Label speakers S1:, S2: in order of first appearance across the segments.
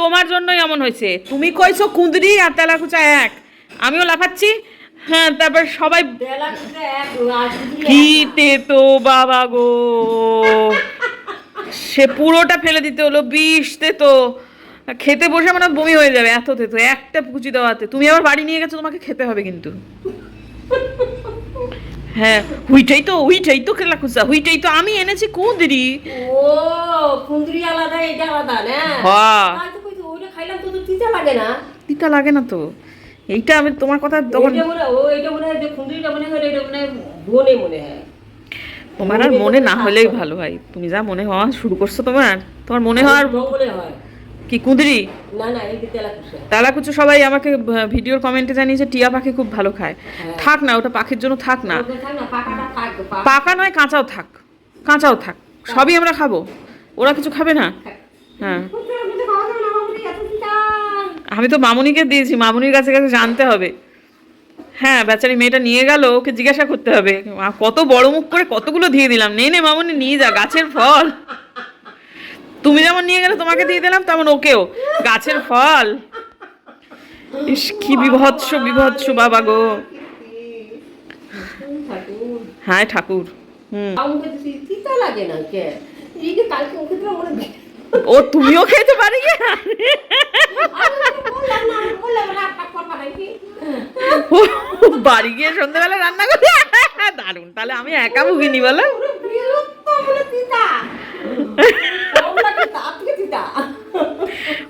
S1: তোমার জন্যই এমন হয়েছে। তুমি কইছো কুঁদরি আর তেলাকুচা এক। আমিও লাফাচ্ছি। হ্যাঁ তারপর সবাই কি তেতো বাবা গো। সে পুরোটা ফেলে দিতে হলো বিষ তেতো। খেতে বসে মানে বমি হয়ে যাবে এত তেতো একটা কুচি দেওয়াতে। তুমি আবার বাড়ি নিয়ে গেছো তোমাকে খেতে হবে কিন্তু। হ্যাঁ হুইটাই তো হুইটাই তো খেলা খুঁজা হুইটাই তো আমি এনেছি কুঁদরি।
S2: ও কুন্দরি আলাদা এটা আলাদা না?
S1: হ্যাঁ।
S2: খাইলাম তো তো তিতা লাগে না?
S1: তিতা লাগে না তো। এইটা আমি তোমার কথা তখন
S2: ও এটা মনে হয় যে কুন্দরিটা মনে হয় এটা মনে হয় বনে মনে হয়।
S1: তোমার আর মনে না হলেই ভালো হয় তুমি যা মনে হওয়া শুরু করছ তোমার। তোমার মনে হওয়ার
S2: হয়।
S1: কি কুঁদরি?
S2: না না
S1: তালাকুচু। সবাই আমাকে ভিডিওর কমেন্টে জানিয়েছে টিয়া পাখি খুব ভালো খায়।
S2: হ্যাঁ।
S1: থাক না ওটা পাখির জন্য থাক না। পাকা। নয় কাঁচাও থাক। কাঁচাও থাক। সবই আমরা খাব। ওরা কিছু খাবে না? হ্যাঁ
S2: কুন্দরি আমাদের খাওয়া যাবে না, আমাদের এত তিতা।
S1: আমি তো মামুনিকে দিয়েছি, মামুনির কাছে কাছে জানতে হবে। হ্যাঁ বেচারি মেয়েটা নিয়ে গেল, ওকে জিজ্ঞাসা করতে হবে। কত বড় মুখ করে কতগুলো দিয়ে দিলাম। নে নে, মামুনি, নিয়ে যা, গাছের ফল। তুমি যেমন নিয়ে গেলে তোমাকে দিয়ে দিলাম, তেমন ওকেও। গাছের ফল। ইস, কি বিভৎস বিভৎস বাবা গো। হায় ঠাকুর। হুম।
S2: লাগে না, কে? কালকে
S1: ও তুমিও খেতে পারি বাড়ি গিয়ে সন্ধ্যেবেলা রান্না করে দারুণ তাহলে আমি একা ভুগিনি বলো?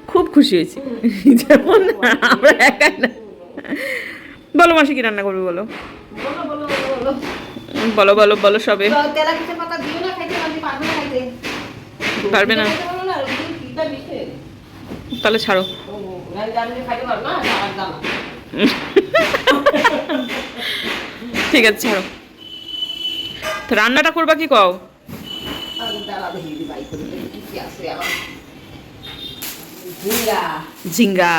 S1: খুব খুশি হয়েছি। যেমন আমরা একাই না। বলো মাসি কি রান্না করবে বলো।
S2: বলো, বলো, বলো,
S1: সবে।
S2: পারব না।
S1: তাহলে ছাড়ো। ঠিক আছে ছাড়ো। তো রান্নাটা করবা কি কও।
S2: ঝিঙ্গা।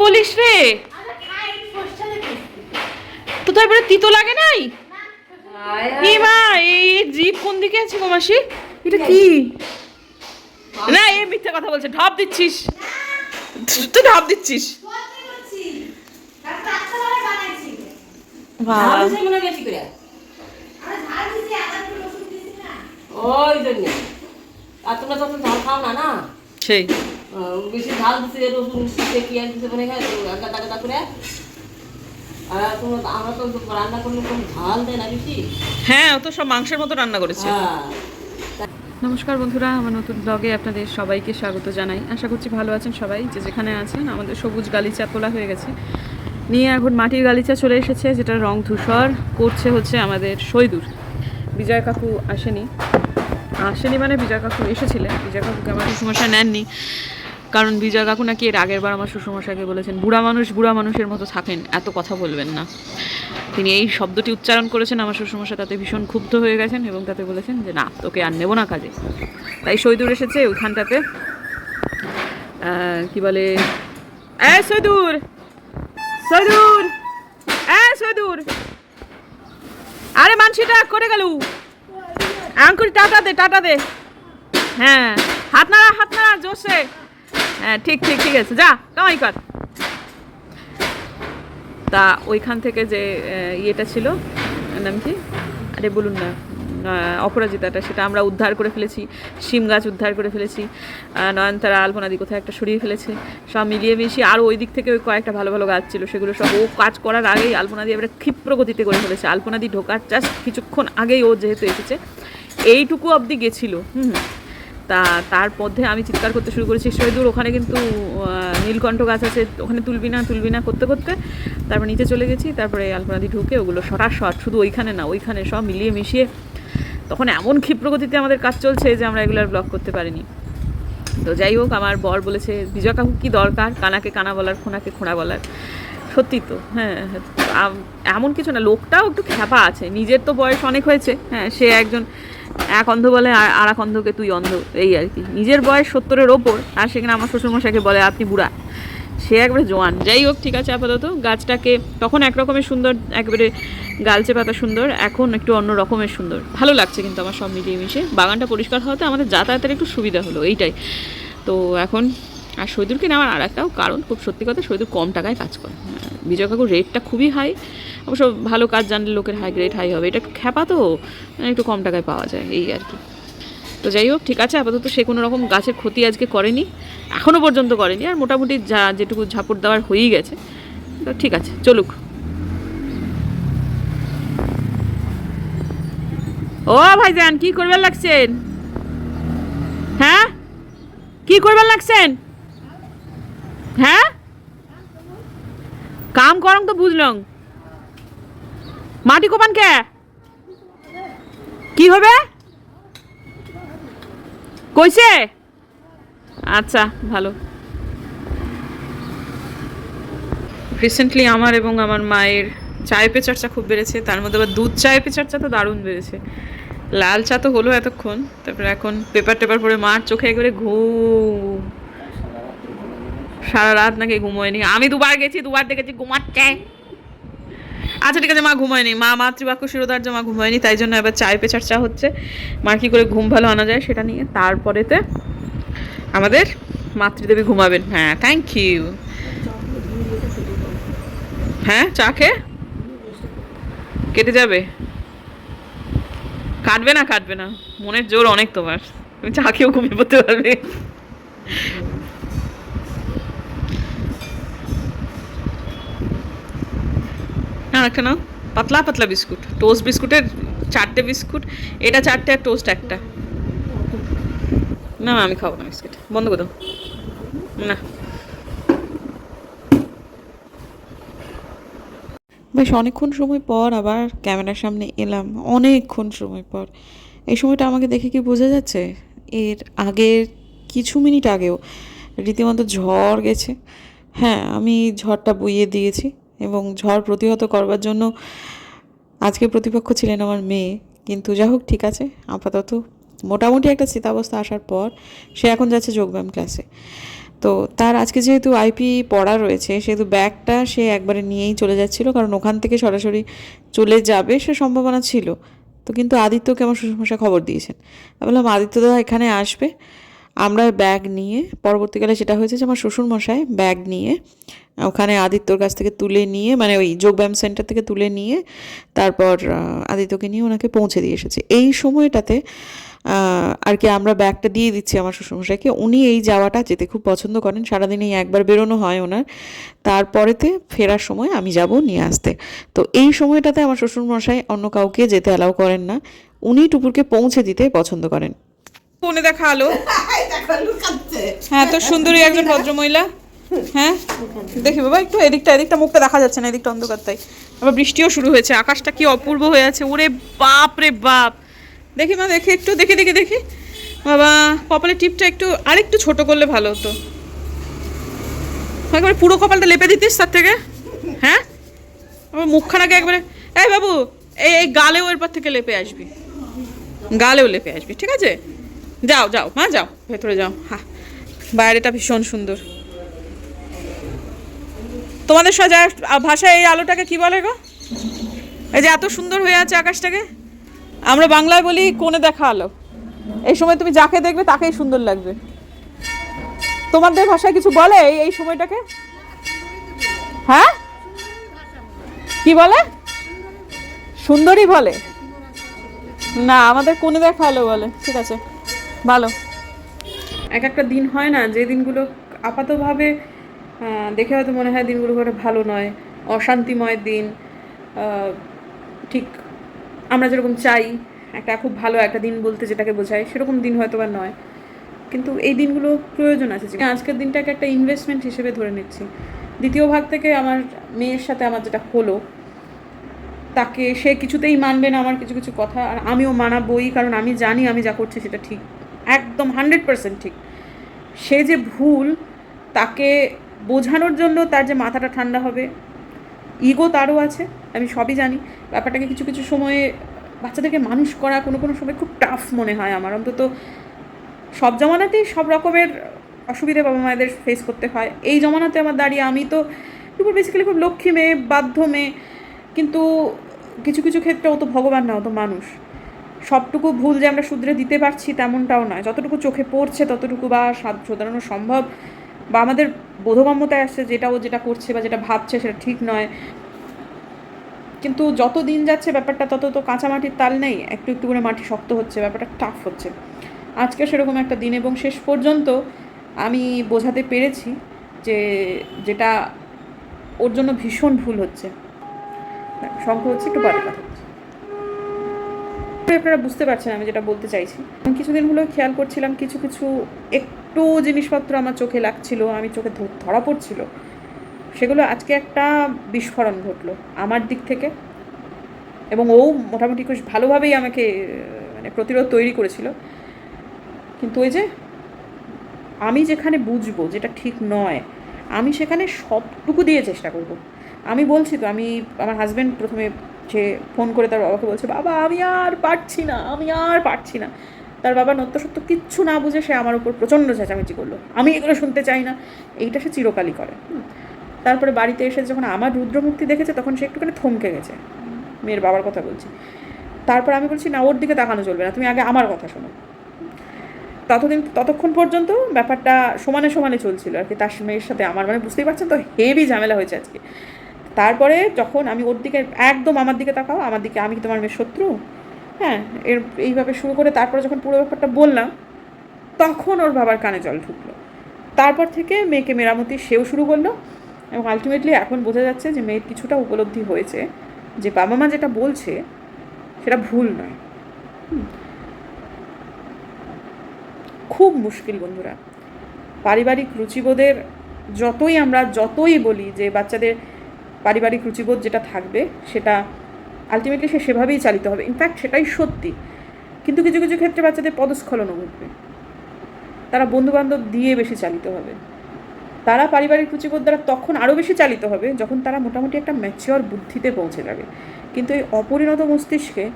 S1: বলিস রে। তো তারপরে তিতো লাগে নাই? এ মা এই জিপ কোন দিকে আছে গো মাসি? এটা কি? না এ মিথ্যা কথা বলছে ঢপ দিচ্ছিস। তুই ঢপ দিচ্ছিস? সেই।
S2: বেশি ঝাল দিছে, রসুন দিছে, পেঁয়াজ দিছে মনে। আর তোমরা আমরা তো রান্না করলে কোনো ঝাল দেয় না বেশি।
S1: হ্যাঁ ও তো সব মাংসের মতো রান্না করেছে।
S2: হ্যাঁ।
S1: নমস্কার বন্ধুরা আমার নতুন ব্লগে আপনাদের সবাইকে স্বাগত জানাই। আশা করছি ভালো আছেন সবাই। যে যেখানে আছেন আমাদের সবুজ গালিচা তোলা হয়ে গেছে। নিয়ে এখন মাটির গালিচা চলে এসেছে যেটা রং ধূসর করছে হচ্ছে আমাদের সৈদুর বিজয় কাকু আসেনি। আসেনি মানে বিজয় কাকু এসেছিলেন। বিজয় কাকুকে আমার সমস্যা নেননি। কারণ বিজয় কাকু নাকি এর আগের বার আমার শ্বশুরমশাইকে বলেছেন, বুড়া মানুষ বুড়া মানুষের মতো থাকেন, এত কথা বলবেন না। তিনি এই শব্দটি উচ্চারণ করেছেন, আমার শ্বশুরমশাই তাতে ভীষণ ক্ষুব্ধ হয়ে গেছেন এবং তাতে বলেছেন যে, না, তোকে আর নেব না কাজে। তাই সৈদুর এসেছে ওইখানটাতে কি বলে, এ সৈদুর সৈদুর সৈদুর। আরে মানসিটা করে গেল। আঙ্কুর, টাটা দে টাটা দে। হ্যাঁ হাত নাড়া হাত নাড়া জোসে হ্যাঁ ঠিক ঠিক ঠিক আছে। যা, কামাই কর। তা ওইখান থেকে যে ইয়েটা ছিল নাম কি? আরে বলুন না অপরাজিতাটা, সেটা আমরা উদ্ধার করে ফেলেছি, শিম গাছ উদ্ধার করে ফেলেছি নয়নতারা আলপনাদি কোথায় একটা সরিয়ে ফেলেছে, সব মিলিয়ে মিশিয়ে আরও ওই দিক থেকে কয়েকটা ভালো ভালো গাছ ছিল, সেগুলো সব ও কাজ করার আগেই আলপনাদি এবারে ক্ষিপ্র গতিতে করে ফেলেছে। আলপনাদি ঢোকার জাস্ট কিছুক্ষণ আগেই ও যেহেতু এসেছে, এইটুকু অবধি গেছিল হুম। তা তার মধ্যে আমি চিৎকার করতে শুরু করেছি শহীদুর ওখানে কিন্তু নীলকণ্ঠ গাছ আছে, ওখানে তুলবি না তুলবি না, করতে করতে তারপর নিচে চলে গেছি, তারপরে আলপনাদি ঢুকে ওগুলো শট শুধু ওইখানে না, ওইখানে সব মিলিয়ে মিশিয়ে তখন এমন ক্ষিপ্রগতিতে আমাদের কাজ চলছে যে আমরা এগুলো আর ব্লক করতে পারিনি। তো যাই হোক, আমার বর বলেছে, বিজয় কাকু, কী দরকার? কানাকে কানা বলার, খোনাকে খোঁড়া বলার। সত্যি তো হ্যাঁ আম- এমন কিছু না, লোকটাও একটু খ্যাপা আছে, নিজের তো বয়স অনেক হয়েছে হ্যাঁ সে একজন এক অন্ধ বলে আর এক অন্ধকে তুই অন্ধ, এই আর কি। নিজের বয়স সত্তরের ওপর, আর সেখানে আমার শ্বশুরমশাইকে বলে, আপনি বুড়া। সে একবারে জোয়ান। যাই হোক, ঠিক আছে, আপাতত। গাছটাকে তখন একরকমের সুন্দর, একবারে গালচে পাতা সুন্দর, এখন একটু অন্য রকমের সুন্দর। ভালো লাগছে কিন্তু আমার সব মিলিয়ে মিশে। বাগানটা পরিষ্কার হওয়াতে আমাদের যাতায়াতের একটু সুবিধা হলো, এইটাই। তো এখন আর সৈদুরকে নেওয়ার আর একটাও কারণ, খুব সত্যি কথা সৈদুর কম টাকায় কাজ করে। বিজয় কাকুর রেটটা খুবই হাই অবশ্য ভালো কাজ জানলে লোকের হাই রেট হাই হবে। এটা একটু খ্যাপা তো একটু কম টাকায় পাওয়া যায়, এই আর কি। তো যাই হোক, ঠিক আছে, আপাতত সে কোনো রকম গাছের ক্ষতি আজকে করেনি এখনও পর্যন্ত করেনি, আর মোটামুটি যা যেটুকু ঝাপড় দেওয়ার হয়েই গেছে। তো ঠিক আছে, চলুক। ও ভাইজান, কি করবার লাগছেন? হ্যাঁ? কি করবার লাগছেন? হ্যাঁ? কাম করং তো বুঝলং। মাটি কোপান কে? কি হবে? কইছে? আচ্ছা ভালো। রিসেন্টলি আমার এবং আমার মায়ের চায়ে পে চর্চা খুব বেড়েছে, তার মধ্যে আবার দুধ চায় পে চর্চা তো দারুণ বেড়েছে। লাল চা তো হলো এতক্ষণ, তারপরে এখন পেপার টেপার পরে মার চোখে একবারে ঘুম। সারা রাত নাকি ঘুমোয়নি। আমি দুবার গেছি, দুবার দেখেছি ঘুমাচ্ছে। আচ্ছা ঠিক আছে, মা ঘুমায়নি। মা মাতৃবাক্য শিরোধার্য, মা ঘুমায়নি, তাই জন্য এবার চায় পেচার চা হচ্ছে। মার কি করে ঘুম ভালো আনা যায় সেটা নিয়ে তারপরেতে আমাদের মাতৃদেবী ঘুমাবেন। হ্যাঁ থ্যাংক ইউ হ্যাঁ চা খেয়ে? কেটে যাবে? কাটবে না কাটবে না। মনের জোর অনেক তোমার। তুমি চা খেয়েও ঘুমিয়ে পড়তে পারবে। না। পাতলা পাতলা বিস্কুট। টোস্ট বিস্কুটের চারটে বিস্কুট, এটা চারটে আর টোস্ট একটা। না আমি খাব না বিস্কুট। বন্ধ করে না। বেশ, অনেকক্ষণ সময় পর আবার ক্যামেরার সামনে এলাম। অনেকক্ষণ সময় পর। এই সময়টা আমাকে দেখে কি বোঝা যাচ্ছে? এর আগের কিছু মিনিট আগেও রীতিমতো ঝড় গেছে। হ্যাঁ আমি ঝড়টা বইয়ে দিয়েছি। এবং ঝড় প্রতিহত করবার জন্য আজকে প্রতিপক্ষ ছিলেন আমার মেয়ে। কিন্তু যা হোক, ঠিক আছে, আপাতত মোটামুটি একটা স্থিতাবস্থা আসার পর সে এখন যাচ্ছে যোগব্যায়াম ক্লাসে। তো তার আজকে যেহেতু আইপি পড়া রয়েছে, সেহেতু ব্যাগটা সে একবারে নিয়েই চলে যাচ্ছিল, কারণ ওখান থেকে সরাসরি চলে যাবে সে সম্ভাবনা ছিল। তো কিন্তু আদিত্যকে আমার শ্বশুরমশাই খবর দিয়েছেন। আমি বললাম আদিত্যদা এখানে আসবে? আমরা ব্যাগ নিয়ে, পরবর্তীকালে সেটা হয়েছে যে আমার শ্বশুরমশাই ব্যাগ নিয়ে, ওখানে আদিত্যর কাছ থেকে তুলে নিয়ে মানে ওই যোগব্যায়াম সেন্টার থেকে তুলে নিয়ে, তারপর আদিত্যকে নিয়ে ওনাকে পৌঁছে দিয়ে এসেছে। এই সময়টাতে আর কি আমরা ব্যাগটা দিয়ে দিচ্ছি আমার শ্বশুরমশাইকে। উনি এই যাওয়াটা যেতে খুব পছন্দ করেন। সারাদিন একবার বেরোনো হয় ওনার। তারপরেতে ফেরার সময় আমি যাব নিয়ে আসতে। তো এই সময়টাতে আমার শ্বশুরমশাই অন্য কাউকে যেতে অ্যালাউ করেন না। উনি টুকুরকে পৌঁছে দিতে পছন্দ করেন। ফোনে দেখা আলো। হ্যাঁ তো সুন্দরী একজন ভদ্রমহিলা। হ্যাঁ? দেখি বাবা একটু এদিকটা এদিকটা মুখটা দেখা যাচ্ছে না এদিকটা অন্ধকার তাই। আবার বৃষ্টিও শুরু হয়েছে আকাশটা কি অপূর্ব হয়ে আছে। ওরে বাপ রে বাপ। দেখি মা দেখি একটু দেখি দেখি দেখি। বাবা কপালের টিপটা একটু আরেকটু ছোট করলে ভালো হতো। একবারে পুরো কপালটা লেপে দিতিস তার থেকে? হ্যাঁ? আমার মুখখানাকে একবারে এই বাবু এই এই গালেও এরপর থেকে লেপে আসবি। গালেও লেপে আসবি ঠিক আছে? যাও যাও, মা, যাও, ভেতরে যাও হ্যাঁ বাইরেটা ভীষণ সুন্দর। তোমাদের সাজা ভাষায় এই আলোটাকে কি বলে গো? এই যে এত সুন্দর হয়ে আছে আকাশটাকে। আমরা বাংলায় বলি কোণে দেখা আলো। এই সময় তুমি যাকে দেখবে তাকেই সুন্দর লাগবে। তোমাদের ভাষায় কিছু বলে এই সময়টাকে? হ্যাঁ? কি বলে? সুন্দরী বলে। না, আমাদের কোণে দেখা আলো বলে। ঠিক আছে। ভালো। এক একটা দিন হয় না, যে দিনগুলো আপাতভাবে দেখে হয়তো মনে হয় দিনগুলো খুব ভালো নয়। অশান্তিময় দিন ঠিক আমরা যেরকম চাই, একটা খুব ভালো একটা দিন বলতে যেটাকে বোঝায়, সেরকম দিন হয়তো বা নয়। কিন্তু এই দিনগুলো প্রয়োজন আছে। যে- আজকের দিনটাকে একটা ইনভেস্টমেন্ট হিসেবে ধরে নিচ্ছি। দ্বিতীয় ভাগ থেকে আমার মেয়ের সাথে আমার যেটা হলো, তাকে সে কিছুতেই মানবে না আমার কিছু কিছু কথা, আর আমিও মানাবই, কারণ আমি জানি আমি যা করছি সেটা ঠিক। একদম হান্ড্রেড পার্সেন্ট ঠিক। সে যে ভুল, তাকে বোঝানোর জন্য তার যে মাথাটা ঠান্ডা হবে ইগো তারও আছে, আমি সবই জানি। ব্যাপারটাকে কিছু কিছু সময়ে বাচ্চাদেরকে মানুষ করা কোনো কোনো সময় খুব টাফ মনে হয় আমার। অন্তত সব জমানাতেই সব রকমের অসুবিধে বাবা মায়েদের ফেস করতে হয়। এই জমানাতে আমার দাঁড়িয়ে আমি তো টুকুর বেসিক্যালি খুব লক্ষ্মী মেয়ে, বাধ্য মেয়ে, কিন্তু কিছু কিছু ক্ষেত্রে ও তো ভগবান না ও তো মানুষ। সবটুকু ভুল যে আমরা শুধরে দিতে পারছি তেমনটাও নয়। যতটুকু চোখে পড়ছে, ততটুকু বা সাধ- শোধরানো সম্ভব বা আমাদের বোধগম্যতায় আসছে যেটা ও যেটা করছে বা যেটা ভাবছে সেটা ঠিক নয়। কিন্তু যত দিন যাচ্ছে ব্যাপারটা, তত তো কাঁচা মাটির তাল নেই, একটু একটু করে মাটি শক্ত হচ্ছে, ব্যাপারটা টাফ হচ্ছে। আজকে সেরকম একটা দিন এবং শেষ পর্যন্ত আমি বোঝাতে পেরেছি যে যেটা ওর জন্য ভীষণ ভুল হচ্ছে। শঙ্খ হচ্ছে, একটু বাড়ি কথা আপনারা বুঝতে পারছেন আমি যেটা বলতে চাইছি। আমি কিছুদিন হলো খেয়াল করছিলাম, কিছু কিছু একটু জিনিসপত্র আমার চোখে লাগছিল, আমি চোখে ধরা পড়ছিল। সেগুলো আজকে একটা বিস্ফোরণ ঘটলো আমার দিক থেকে এবং ও মোটামুটি খুব ভালোভাবেই আমাকে মানে প্রতিরোধ তৈরি করেছিল। কিন্তু ওই যে আমি যেখানে বুঝব যেটা ঠিক নয়, আমি সেখানে সবটুকু দিয়ে চেষ্টা করব। আমি বলছি তো, আমি, আমার হাজব্যান্ড প্রথমে সে ফোন করে তার বাবাকে বলছে, বাবা, আমি আর পারছি না, আমি আর পারছি না। তার বাবা নত্য সত্য কিচ্ছু না বুঝে সে আমার উপর প্রচণ্ড চেঁচামেচি করল। আমি এগুলো শুনতে চাই না। এইটা সে চিরকালই করে। তারপরে বাড়িতে এসে যখন আমার রুদ্রমূর্তি দেখেছে, তখন সে একটুখানি থমকে গেছে। মেয়ের বাবার কথা বলছি। তারপর আমি বলছি, না, ওর দিকে তাকানো চলবে না, তুমি আগে আমার কথা শোনো। ততদিন, ততক্ষণ পর্যন্ত ব্যাপারটা সমানে সমানে চলছিল আর কি। তার মেয়ের সাথে আমার মানে বুঝতেই পারছেন তো, হেভি ঝামেলা হয়েছে আজকে। তারপরে যখন আমি ওর দিকে একদম আমার দিকে তাকাও, আমার দিকে আমি কি তোমার মেয়ের শত্রু? হ্যাঁ এর, এইভাবে শুরু করে তারপরে যখন পুরো ব্যাপারটা বললাম, তখন ওর বাবার কানে জল ঢুকলো। তারপর থেকে মেয়েকে মেরামতি সেও শুরু করল এবং আলটিমেটলি এখন বোঝা যাচ্ছে যে মেয়ের কিছুটা উপলব্ধি হয়েছে যে বাবা মা যেটা বলছে, সেটা ভুল নয়। খুব মুশকিল বন্ধুরা। পারিবারিক রুচিবোধের যতই আমরা যতই বলি যে বাচ্চাদের পারিবারিক রুচিবোধ যেটা থাকবে, সেটা আলটিমেটলি সে সেভাবেই চালিত হবে। ইনফ্যাক্ট সেটাই সত্যি। কিন্তু কিছু কিছু ক্ষেত্রে বাচ্চাদের পদস্খলনও ঘটবে। তারা বন্ধুবান্ধব দিয়ে বেশি চালিত হবে। তারা পারিবারিক রুচিবোধ দ্বারা তখন আরও বেশি চালিত হবে, যখন তারা মোটামুটি একটা ম্যাচিওর বুদ্ধিতে পৌঁছে যাবে। কিন্তু এই অপরিণত মস্তিষ্কে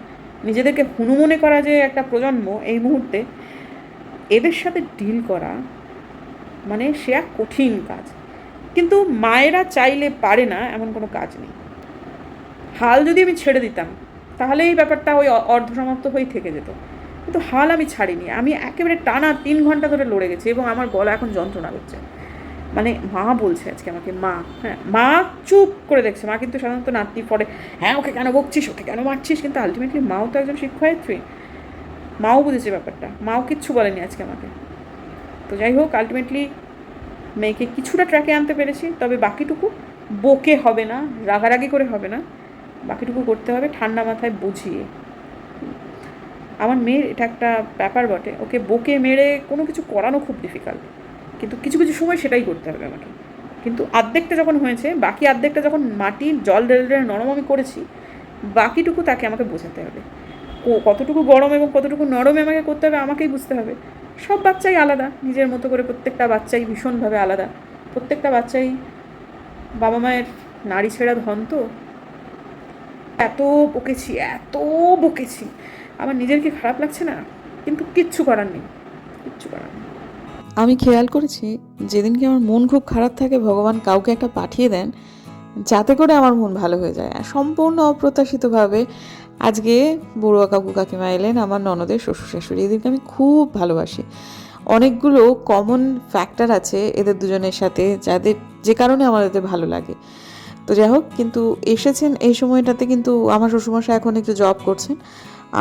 S1: নিজেদেরকে হুনুমনে করা যে একটা প্রজন্ম, এই মুহূর্তে এদের সাথে ডিল করা মানে সে এক কঠিন কাজ। কিন্তু মায়েরা চাইলে পারে না, এমন কোনো কাজ নেই। হাল যদি আমি ছেড়ে দিতাম, তাহলে এই ব্যাপারটা ওই অর্ধসমাপ্ত হয়েই থেকে যেত। কিন্তু হাল আমি ছাড়িনি, আমি একেবারে টানা তিন ঘণ্টা ধরে লড়ে গেছি এবং আমার গলা এখন যন্ত্রণা করছে। মানে মা বলছে আজকে আমাকে, মা হ্যাঁ মা চুপ করে দেখছে। মা কিন্তু সাধারণত নাতনি পরে হ্যাঁ ওকে কেন বকছিস, ওকে কেন মারছিস? কিন্তু আলটিমেটলি মাও তো একজন শিক্ষয়িত্রী। মাও বুঝেছে ব্যাপারটা, মাও কিচ্ছু বলেনি আজকে আমাকে। তো যাই হোক আলটিমেটলি মেয়েকে কিছুটা ট্র্যাকে আনতে পেরেছি, তবে বাকিটুকু বকে হবে না, রাগারাগি করে হবে না। বাকিটুকু করতে হবে ঠান্ডা মাথায় বুঝিয়ে। আমার মেয়ের এটা একটা ব্যাপার বটে, ওকে বকে মেরে কোনো কিছু করানো খুব ডিফিকাল্ট কিন্তু কিছু কিছু সময় সেটাই করতে হবে আমাকে। কিন্তু আর্ধেকটা যখন হয়েছে, বাকি আর্ধেকটা যখন মাটি জল ঢেলে ঢেলে নরম আমি করেছি, বাকিটুকু তাকে আমাকে বোঝাতে হবে। কতটুকু গরম এবং কতটুকু নরমে আমাকে করতে হবে আমাকেই বুঝতে হবে। সব বাচ্চাই আলাদা। নিজের মতো করে প্রত্যেকটা বাচ্চাই ভীষণভাবে আলাদা। প্রত্যেকটা বাচ্চাই বাবা মায়ের নারী ছেঁড়া ধন তো। এত বকেছি এত বকেছি। আমার নিজের কি খারাপ লাগছে না, কিন্তু কিচ্ছু করার নেই, কিচ্ছু করার নেই।
S3: আমি খেয়াল করেছি, যেদিনকে আমার মন খুব খারাপ থাকে, ভগবান কাউকে একটা পাঠিয়ে দেন, যাতে করে আমার মন ভালো হয়ে যায়। সম্পূর্ণ অপ্রত্যাশিতভাবে আজকে বড়ুয়া কাকু কাকিমা এলেন, আমার ননদের শ্বশুর শাশুড়ি। এদেরকে আমি খুব ভালোবাসি। অনেকগুলো কমন ফ্যাক্টর আছে এদের দুজনের সাথে, যাদের যে কারণে আমার এদের ভালো লাগে। তো যাই হোক, কিন্তু এসেছেন এই সময়টাতে কিন্তু আমার শ্বশুরমশাই এখন একটু জব করছেন।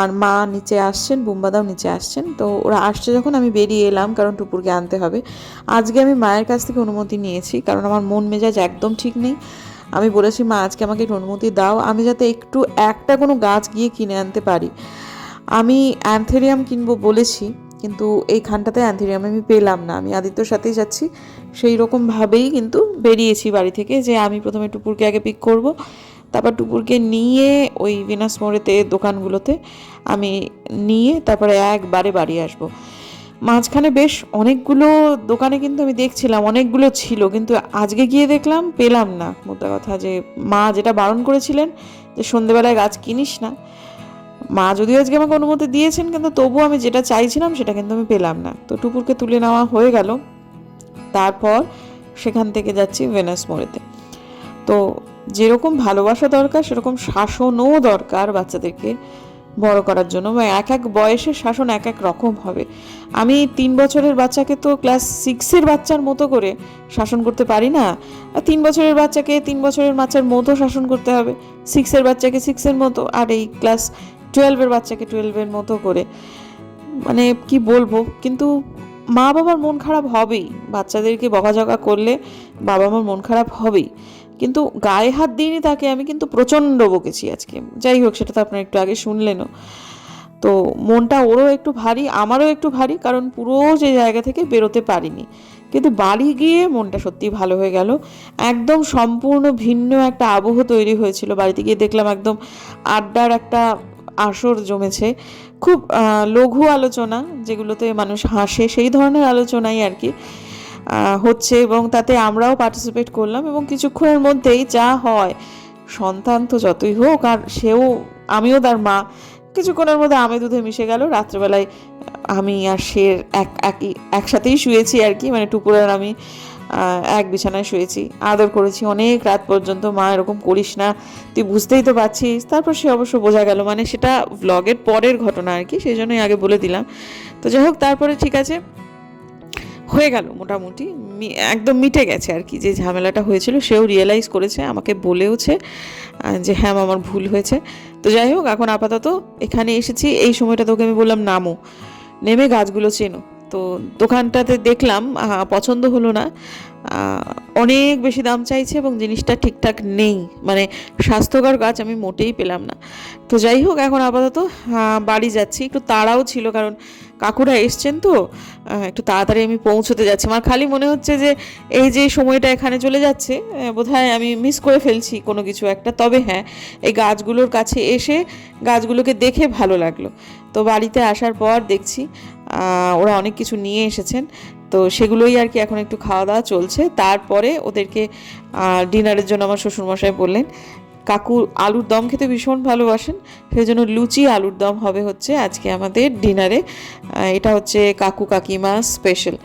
S3: আর মা নিচে আসছেন, বুম্বাদাও নিচে আসছেন। তো ওরা আসছে যখন, আমি বেরিয়ে এলাম, কারণ টুপুরকে আনতে হবে। আজকে আমি মায়ের কাছ থেকে অনুমতি নিয়েছি, কারণ আমার মন মেজাজ একদম ঠিক নেই। আমি বলেছি, মা, আজকে আমাকে একটু অনুমতি দাও, আমি যাতে একটু একটা কোনো গাছ গিয়ে কিনে আনতে পারি। আমি অ্যান্থেরিয়াম কিনবো বলেছি, কিন্তু এইখানটাতে অ্যান্থেরিয়াম আমি পেলাম না। আমি আদিত্যর সাথেই যাচ্ছি, সেই রকমভাবেই কিন্তু বেরিয়েছি বাড়ি থেকে যে আমি প্রথমে টুপুরকে আগে পিক করব, তারপর টুপুরকে নিয়ে ওই ভিনাস মোড়েতে দোকানগুলোতে আমি নিয়ে তারপরে একবারে বাড়ি আসব। মাঝখানে বেশ অনেকগুলো দোকানে কিন্তু আমি দেখছিলাম, অনেকগুলো ছিল, কিন্তু আজকে গিয়ে দেখলাম পেলাম না। মোদ্দা কথা যে মা যেটা বারণ করেছিলেন যে সন্ধেবেলায় গাছ কিনিস না। মা যদিও আজকে আমাকে অনুমতি দিয়েছেন, কিন্তু তবুও আমি যেটা চাইছিলাম সেটা কিন্তু আমি পেলাম না। তো টুপুরকে তুলে নেওয়া হয়ে গেল।
S1: তারপর সেখান থেকে যাচ্ছি ভেনাস মোড়েতে। তো যেরকম ভালোবাসা দরকার, সেরকম শাসনও দরকার বাচ্চাদেরকে। বড় করার জন্য। বা এক এক বয়সের শাসন এক এক রকম হবে। আমি তিন বছরের বাচ্চাকে তো ক্লাস সিক্সের বাচ্চার মতো করে শাসন করতে পারি না। তিন বছরের বাচ্চাকে তিন বছরের বাচ্চার মতো শাসন করতে হবে। সিক্সের বাচ্চাকে সিক্সের মতো আর এই ক্লাস টুয়েলভের বাচ্চাকে টুয়েলভের মতো করে। মানে কি বলব? কিন্তু মা বাবার মন খারাপ হবেই। বাচ্চাদেরকে বকাঝকা করলে বাবা মার মন খারাপ হবেই। কিন্তু গায়ে হাত দিইনি তাকে আমি কিন্তু প্রচণ্ড বকেছি আজকে। যাই হোক, সেটা তো আপনারা একটু আগে শুনলেনও। তো মনটা ওরও একটু ভারী, আমারও একটু ভারী, কারণ পুরো যে জায়গা থেকে বেরোতে পারিনি। কিন্তু বাড়ি গিয়ে মনটা সত্যি ভালো হয়ে গেল। একদম সম্পূর্ণ ভিন্ন একটা আবহ তৈরি হয়েছিল। বাড়িতে গিয়ে দেখলাম একদম আড্ডার একটা আসর জমেছে। খুব লঘু আলোচনা, যেগুলোতে মানুষ হাসে, সেই ধরনের আলোচনাই আর কি। হচ্ছে এবং তাতে আমরাও পার্টিসিপেট করলাম এবং কিছুক্ষণের মধ্যেই যা হয়, সন্তান তো যতই হোক আর সেও, আমিও তার মা, কিছুক্ষণের মধ্যে আমে দুধে মিশে গেল, রাত্রেবেলায় আমি আর সে এক, একই, একসাথেই শুয়েছি আর কি মানে টুকুর আর আমি এক বিছানায় শুয়েছি, আদর করেছি, অনেক রাত পর্যন্ত, মা, এরকম করিস না, তুই বুঝতেই তো পারছিস। তারপর সে অবশ্য বোঝা গেল মানে সেটা ভ্লগের পরের ঘটনা আর কি, সেই জন্যই আগে বলে দিলাম। তো যাই হোক, তারপরে ঠিক আছে হয়ে গেল মোটামুটি। একদম মিটে গেছে আর কি, যে ঝামেলাটা হয়েছিল সেও রিয়েলাইজ করেছে, আমাকে বলেওছে যে হ্যাঁ আমার ভুল হয়েছে। তো যাই হোক, এখন আপাতত এখানে এসেছি, এই সময়টা তোকে আমি বললাম নামো। নেমে গাছগুলো চেনো। তো দোকানটাতে দেখলাম পছন্দ হলো না। অনেক বেশি দাম চাইছে এবং জিনিসটা ঠিকঠাক নেই। মানে স্বাস্থ্যকর গাছ আমি মোটেই পেলাম না। তো যাই হোক, এখন আপাতত বাড়ি যাচ্ছি। একটু তাড়াও ছিল কারণ কাকুরা এসছেন তো একটু তাড়াতাড়ি আমি পৌঁছতে যাচ্ছি। আমার খালি মনে হচ্ছে যে এই যে সময়টা এখানে চলে যাচ্ছে বোধহয় আমি মিস করে ফেলছি কোনো কিছু একটা। তবে হ্যাঁ এই গাছগুলোর কাছে এসে গাছগুলোকে দেখে ভালো লাগল। তো বাড়িতে আসার পর দেখছি ওরা অনেক কিছু নিয়ে এসেছেন। তো সেগুলোই আর কি এখন একটু খাওয়া দাওয়া চলছে। তারপরে ওদেরকে ডিনারের জন্য আমার শ্বশুরমশাই বললেন কাকু আলুর দম খেতে ভীষণ ভালোবাসেন সেই জন্য লুচি আলুর দম হবে হচ্ছে আজকে আমাদের ডিনারে। এটা হচ্ছে কাকু কাকিমা স্পেশাল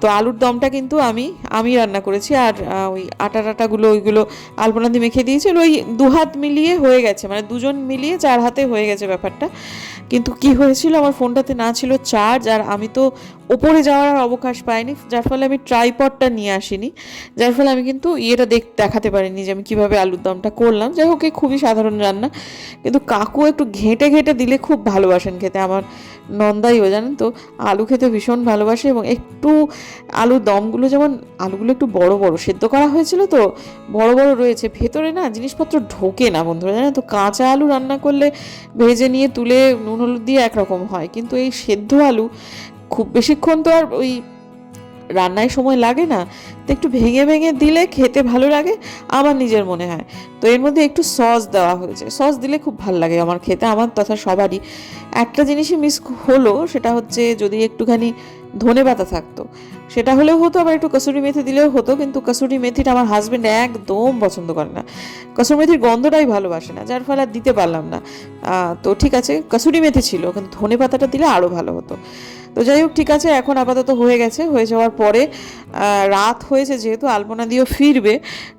S1: তো আলুর দমটা কিন্তু আমি আমি রান্না করেছি আর ওই আটা টাটাগুলো ওইগুলো আলপনাদি মেখে দিয়েছিল ওই দুহাত মিলিয়ে হয়ে গেছে মানে দুজন মিলিয়ে চার হাতে হয়ে গেছে ব্যাপারটা। কিন্তু কি হয়েছিল? আমার ফোনটাতে না ছিল চার্জ আর আমি তো ওপরে যাওয়ার আর অবকাশ পাইনি, যার ফলে আমি ট্রাইপডটা নিয়ে আসিনি। যার ফলে আমি কিন্তু ইয়েটা দেখ, দেখাতে পারিনি যে আমি কীভাবে আলুর দমটা করলাম। যাই হোক খুবই সাধারণ রান্না। কিন্তু কাকু একটু ঘেঁটে ঘেঁটে দিলে খুব ভালোবাসেন খেতে। আমার নন্দাইও জানেন তো, আলু খেতে ভীষণ ভালোবাসে এবং একটু আলুর দমগুলো যেমন, আলুগুলো একটু বড় বড়, সেদ্ধ করা হয়েছিল তো, বড় বড় রয়েছে। ভেতরে না জিনিসপত্র ঢোকে না বন্ধুরা, জানেন তো? কাঁচা আলু রান্না করলে ভেজে নিয়ে তুলে নুন হলুদ দিয়ে একরকম হয়। কিন্তু এই সেদ্ধ আলু খুব বেশিক্ষণ তো আর ওই রান্নায় সময় লাগে না। তো একটু ভেঙে ভেঙে দিলে খেতে ভালো লাগে, আমার নিজের মনে হয়। তো এর মধ্যে একটু সস দেওয়া হয়েছে। সস দিলে খুব ভালো লাগে আমার খেতে। আমার তথা সবারই একটা জিনিসই মিস হলো, সেটা হচ্ছে যদি একটুখানি ধনে পাতা থাকতো। সেটা হলেও হতো, আবার একটু কসুরি মেথি দিলেও হতো, কিন্তু কসুরি মেথিটা আমার হাজব্যান্ড একদম পছন্দ করে না। কসুরি মেথির গন্ধটাই ভালোবাসে না, যার ফলে আর দিতে পারলাম না। তো ঠিক আছে, কসুরি মেথি ছিল, কিন্তু ধনে পাতাটা দিলে আরও ভালো হতো। তো যাই হোক, ঠিক আছে, এখন আপাতত হয়ে গেছে, হয়ে যাওয়ার পরে রাত হয়েছে যেহেতু আলপনা দিয়েও ফিরবে,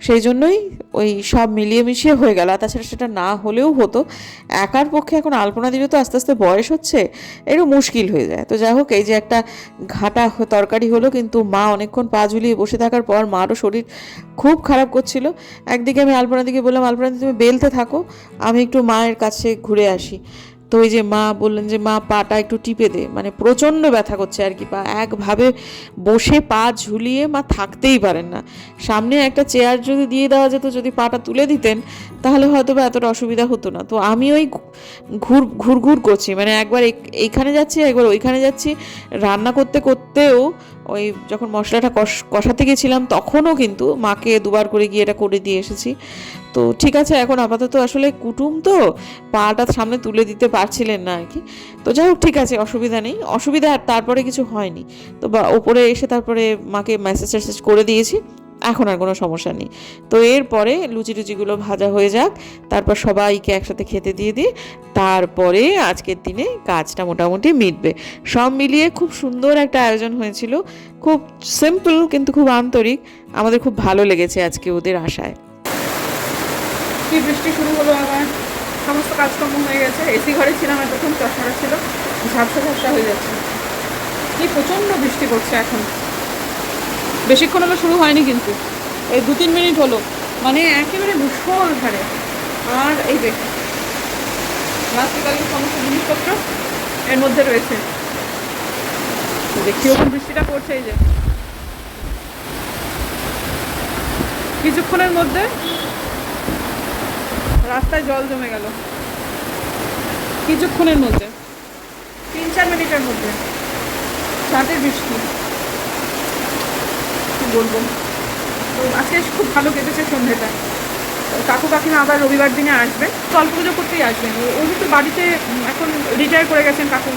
S1: সেই জন্যই ওই সব মিলিয়ে মিশিয়ে হয়ে গেল। তাছাড়া সেটা না হলেও হতো, একার পক্ষে এখন আলপনা দিলে তো আস্তে আস্তে বয়স হচ্ছে, একটু মুশকিল হয়ে যায়। তো যাই হোক, এই যে একটা ঘাটা তরকারি হলো, কিন্তু মা অনেকক্ষণ পা ঝুলিয়ে বসে থাকার পর মারও শরীর খুব খারাপ করছিল। একদিকে আমি আলপনা দিকে বললাম, আলপনা তুমি বেলতে থাকো, আমি একটু মায়ের কাছে ঘুরে আসি। তো ওই যে মা বললেন যে, মা, পাটা একটু টিপে দে। মানে প্রচণ্ড ব্যথা করছে আর কি, পা একভাবে বসে পা ঝুলিয়ে মা থাকতেই পারেন না। সামনে একটা চেয়ার যদি দিয়ে দেওয়া যেত, যদি পাটা তুলে দিতেন, তাহলে হয়তো বা এতটা অসুবিধা হতো না। তো আমি ওই ঘুর ঘুর ঘুর করছি। মানে একবার এই- এইখানে যাচ্ছি, একবার ওইখানে যাচ্ছি। রান্না করতে করতেও ওই যখন মশলাটা কষ, কষাতে গেছিলাম, তখনও কিন্তু মাকে দুবার করে গিয়ে এটা করে দিয়ে এসেছি। তো ঠিক আছে, এখন আপাতত আসলে কুটুম তো পাটা সামনে তুলে দিতে পারছিলেন না আর কি। তো যাই হোক, ঠিক আছে, অসুবিধা নেই। অসুবিধা তারপরে কিছু হয়নি। তো বা, ওপরে এসে তারপরে মাকে মেসেজ টেসেজ করে দিয়েছি।
S3: এখন আর কোনো সমস্যা নেই। তো এরপরে লুচি টুচিগুলো ভাজা হয়ে যাক, তারপর সবাইকে একসাথে খেতে দিয়ে দিই, তারপরে আজকের দিনে কাজটা মোটামুটি মিটবে। সব মিলিয়ে খুব সুন্দর একটা আয়োজন হয়েছিল, খুব সিম্পল কিন্তু খুব আন্তরিক, আমাদের খুব ভালো লেগেছে আজকে ওদের আশায়।
S1: কি বৃষ্টি শুরু হলো আবার? সমস্ত কাজকর্ম হয়ে গেছে এসি ঘরে ছিলাম এতক্ষণ, চশমাটা ছিল, ঝাপসা ঝাপসা হয়ে যাচ্ছে। কি প্রচণ্ড বৃষ্টি পড়ছে এখন। বেশিক্ষণ হলো শুরু হয়নি কিন্তু। এই দু তিন মিনিট হলো। মানে একেবারে মুসল ধারে আর এই যে, রাত্রিকালীন সমস্ত জিনিসপত্র এর মধ্যে রয়েছে। দেখি ওখান বৃষ্টিটা পড়ছে এই যে। কিছুক্ষণের মধ্যে রাস্তায় জল জমে গেল। কিছুক্ষণের মধ্যে তিন চার মিনিটের মধ্যে। ছাদের বৃষ্টি। বলব। তো আজকে খুব ভালো কেটেছে সন্ধ্যেটা। কাকু কাকিমা আবার রবিবার দিনে আসবেন অল্প পুজো করতেই আসবেন ও- তো বাড়িতে এখন রিটায়ার করে গেছেন কাকু।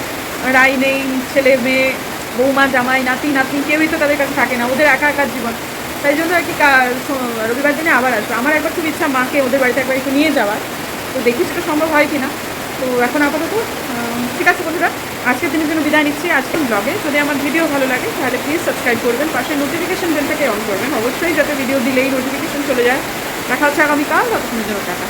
S1: রাই নেই, ছেলে, মেয়ে, বৌমা, জামাই, নাতি, নাতনি, কেউই তো তাদের কাছে থাকে না। ওদের একা একার জীবন। তাই জন্য আর কি কা- রবিবার দিনে আবার আসবে। আমার একবার খুব ইচ্ছা মাকে ওদের বাড়িতে একবার একটু নিয়ে যাওয়ার। তো দেখি সেটা সম্ভব হয় কিনা। তো এখন আপাতত ঠিক আছে বন্ধুরা। আজকের দিনের জন্য বিদায় নিচ্ছি আজকের ব্লগে যদি আমার ভিডিও ভালো লাগে, তাহলে প্লিজ সাবস্ক্রাইব করবেন, পাশে নোটিফিকেশন বেলটাকে অন করবেন। অবশ্যই যাতে ভিডিও দিলেই নোটিফিকেশন চলে যায়। দেখা হচ্ছে আগামীকাল, ততক্ষণের জন্য টাকা